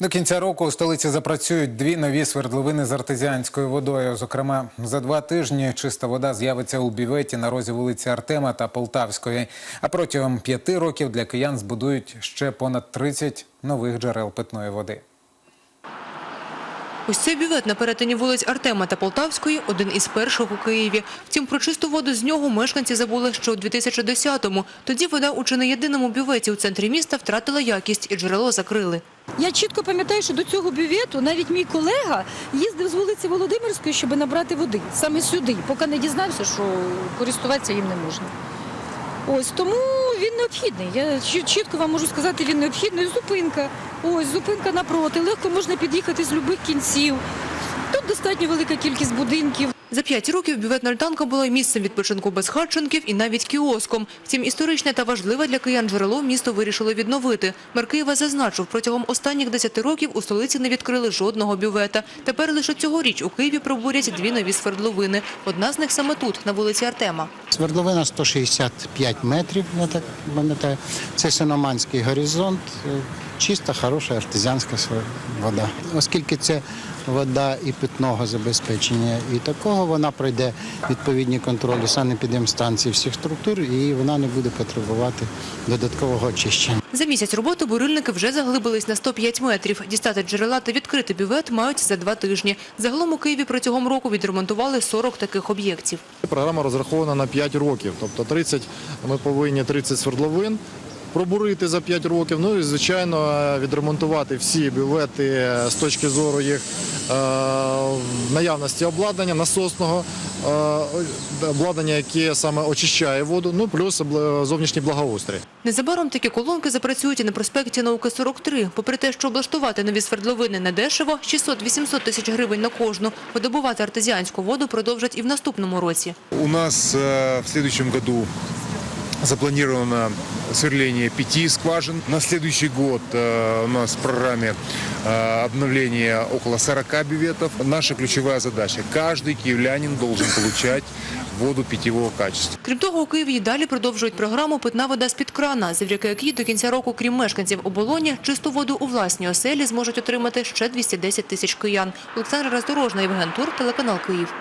До кінця року у столиці запрацюють дві нові свердловини з артезіанською водою. Зокрема, за два тижні чиста вода з'явиться у біветі на розі вулиці Артема та Полтавської. А протягом п'яти років для киян збудують ще понад 30 нових джерел питної води. Ось цей бювет на перетині вулиць Артема та Полтавської – один із перших у Києві. Втім, про чисту воду з нього мешканці забули ще у 2010-му. Тоді вода у чи не єдиному бюветі у центрі міста втратила якість і джерело закрили. Я чітко пам'ятаю, що до цього бювету навіть мій колега їздив з вулиці Володимирської, щоб набрати води саме сюди, поки не дізнався, що користуватися їм не можна. Ось тому він необхідний. Я чітко вам можу сказати, він необхідний. Зупинка. Ось зупинка напроти. Легко можна під'їхати з будь-яких кінців. Тут достатньо велика кількість будинків. За п'ять років бюветна альтанка була місцем відпочинку безхатченків і навіть кіоском. Втім, історичне та важливе для киян джерело місто вирішило відновити. Мер Києва зазначив, протягом останніх 10 років у столиці не відкрили жодного бювета. Тепер лише цьогоріч у Києві пробурять дві нові свердловини. Одна з них саме тут, на вулиці Артема. Свердловина 165 метрів, я так пам'ятаю. Це Синоманський горизонт. Чиста, хороша артезіанська вода. Оскільки це вода і питного забезпечення, і такого вона пройде відповідні контролі санепідемстанцій всіх структур, і вона не буде потребувати додаткового очищення. За місяць роботи бурильники вже заглибились на 105 метрів. Дістати джерела та відкрити бювет мають за два тижні. Загалом у Києві протягом року відремонтували 40 таких об'єктів. Програма розрахована на 5 років, тобто 30, ми повинні 30 свердловин пробурити за 5 років. Ну і звичайно відремонтувати всі бювети з точки зору їх е, наявності обладнання, насосного е, обладнання, яке саме очищає воду, ну плюс зовнішній благоустрій. Незабаром такі колонки запрацюють і на проспекті Науки 43. Попри те, що облаштувати нові свердловини недешево – 600-800 тисяч гривень на кожну. Видобувати артезіанську воду продовжать і в наступному році. У нас в следующем году запланировано сверление пяти скважин. На следующий год э, у нас в программе э, обновления около 40 бюветов. Наша ключевая задача – каждый киевлянин должен получать воду питьевого качества. Крім того, у Києві і далі продовжують програму «Питна вода з-під крана», завдяки якій до кінця року, крім мешканців оболоні, чисту воду у власній оселі зможуть отримати ще 210 тисяч киян. Олександра Роздорожна, Євген Тур, телеканал «Київ».